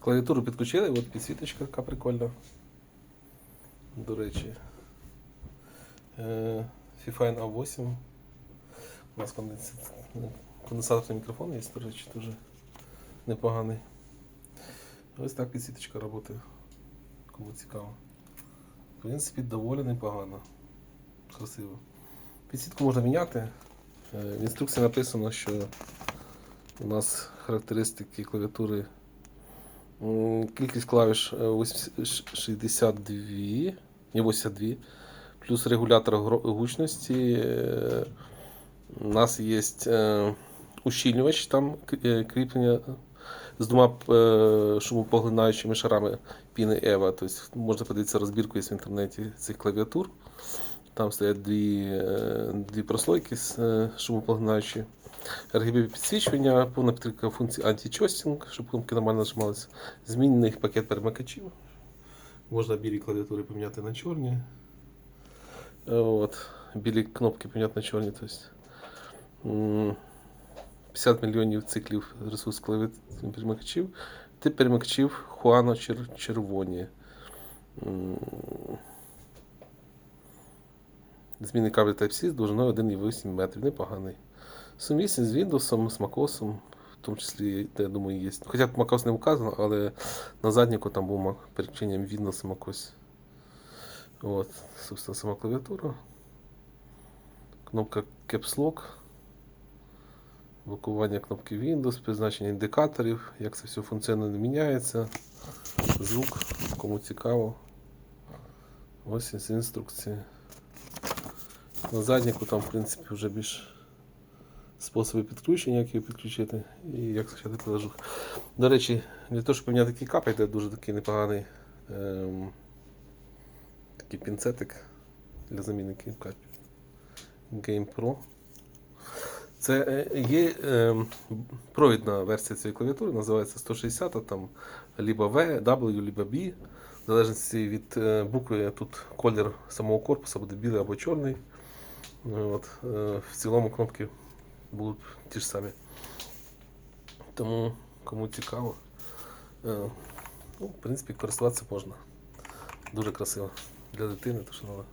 Клавіатуру підключили, от підсвіточка яка прикольна. До речі. Е, Fifine A8. У нас конденсаторний мікрофон є, до речі, дуже непоганий. Ось так підсвіточка працює. Кому цікаво. В принципі, доволі непогано. Красиво. Підсвітку можна міняти. Е, В інструкції написано, що у нас характеристики клавіатури. Кількість клавіш е, 80 62, не 82, плюс регулятор гучності. Е, У нас є е, ущільнювач, там е, кріплення з двома е, шумопоглинаючими шарами піни Ева. Тобто можна подивитися розбірку є в інтернеті цих клавіатур. Там стоять дві, е, дві прослойки е, шумопоглинаючі. RGB підсвічування, повна підтримка функції античостінг, щоб кнопки нормально нажималися. Змінений пакет перемикачів. Можна білі клавіатури поміняти на чорні. От. Білі кнопки поміняти на чорні. Тобто, 50 мільйонів циклів ресурс перемикачів. Тип перемикачів Хуано чер- червоні. М, Змінний кабель Type-C з довжиною 1,8 метрів. Непоганий. Сумісний з Windows, з MacOS, в тому числі, я думаю, є. Хоча б MacOS не вказано, але на задніку там був переключенням Windows MacOS. От, собственно, сама клавіатура. Кнопка Caps Lock. Блокування кнопки Windows, призначення індикаторів, як це все функціонально міняється. Звук, кому цікаво. Ось із інструкції. На задніку там, в принципі, вже більш способи підключення, як його підключити і як скачати приложух. До речі, для того, щоб поміняти такий кап, йде дуже такий непоганий ем, такий пінцетик для заміни капів. Game Pro. Це е, є ем, провідна версія цієї клавіатури, називається 160, там либо V, W, либо B. В залежності від е, букви тут колір самого корпусу буде білий або чорний. От, е, в цілому кнопки будуть ті ж самі. Тому кому цікаво, е, ну, в принципі, користуватися можна. Дуже красиво. Для дитини, то що треба.